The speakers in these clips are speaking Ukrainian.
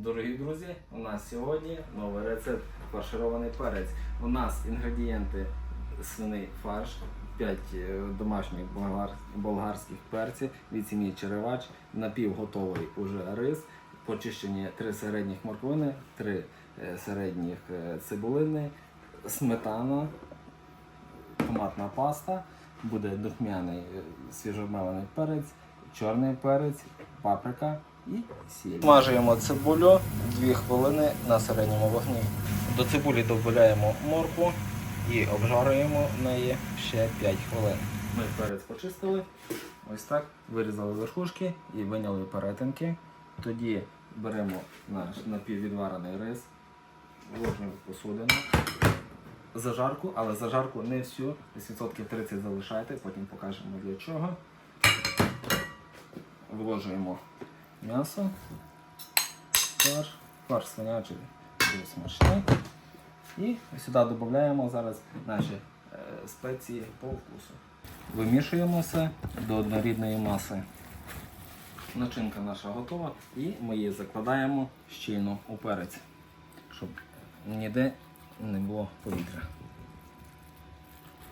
Дорогі друзі, у нас сьогодні новий рецепт фарширований перець. У нас інгредієнти свиний фарш, 5 домашніх болгарських перців, сім'ї черевач, напівготовий уже рис, почищені 3 середніх морквини, 3 середніх е, цибулини, сметана, томатна паста, буде духмяний е, свіжомелений перець, чорний перець, паприка і сіль. Смажуємо цибулю 2 хвилини на середньому вогні. До цибулі додаємо моркву і обжарюємо неї ще 5 хвилин. Ми перець почистили, ось так, вирізали верхушки і виняли перетинки. Тоді беремо наш напіввідварений рис, вложимо в посудину зажарку, але зажарку не всю, десь відсотків 30 залишайте, потім покажемо для чого. Вложуємо м'ясо, фарш, фарш свинячий смачний. І сюди додаємо зараз наші е, спеції по вкусу. Вимішуємо все до однорідної маси. Начинка наша готова і ми її закладаємо щільно у перець, щоб ніде не було повітря.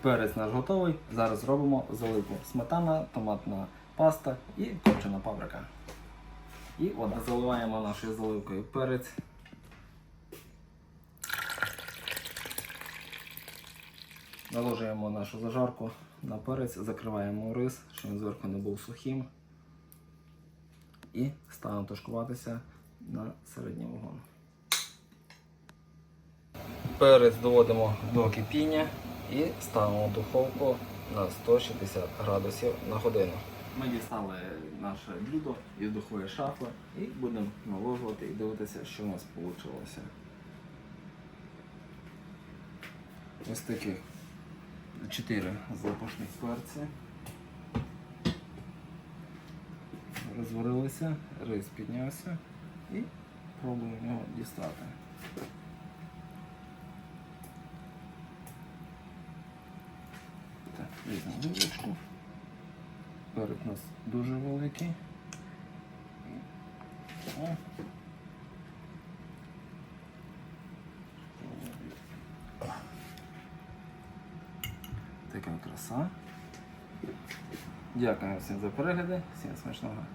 Перець наш готовий. Зараз зробимо заливку. Сметана, томатна паста і копчена паприка. І от заливаємо нашою заливкою перець. Наложуємо нашу зажарку на перець, закриваємо рис, щоб він зверху не був сухим. І ставимо тушкуватися на середній вогонь. Перець доводимо до кипіння і ставимо в духовку на 160 градусів на годину. Ми дістали наше блюдо із духової шафи і будемо наложувати і дивитися, що у нас вийшло. Ось таких 4 запашних перці. Розварилися, рис піднявся і пробуємо його дістати. Так, візьмемо вилочку. Перед у нас дуже великий. О. Така краса. Дякую всім за перегляди, всім смачного.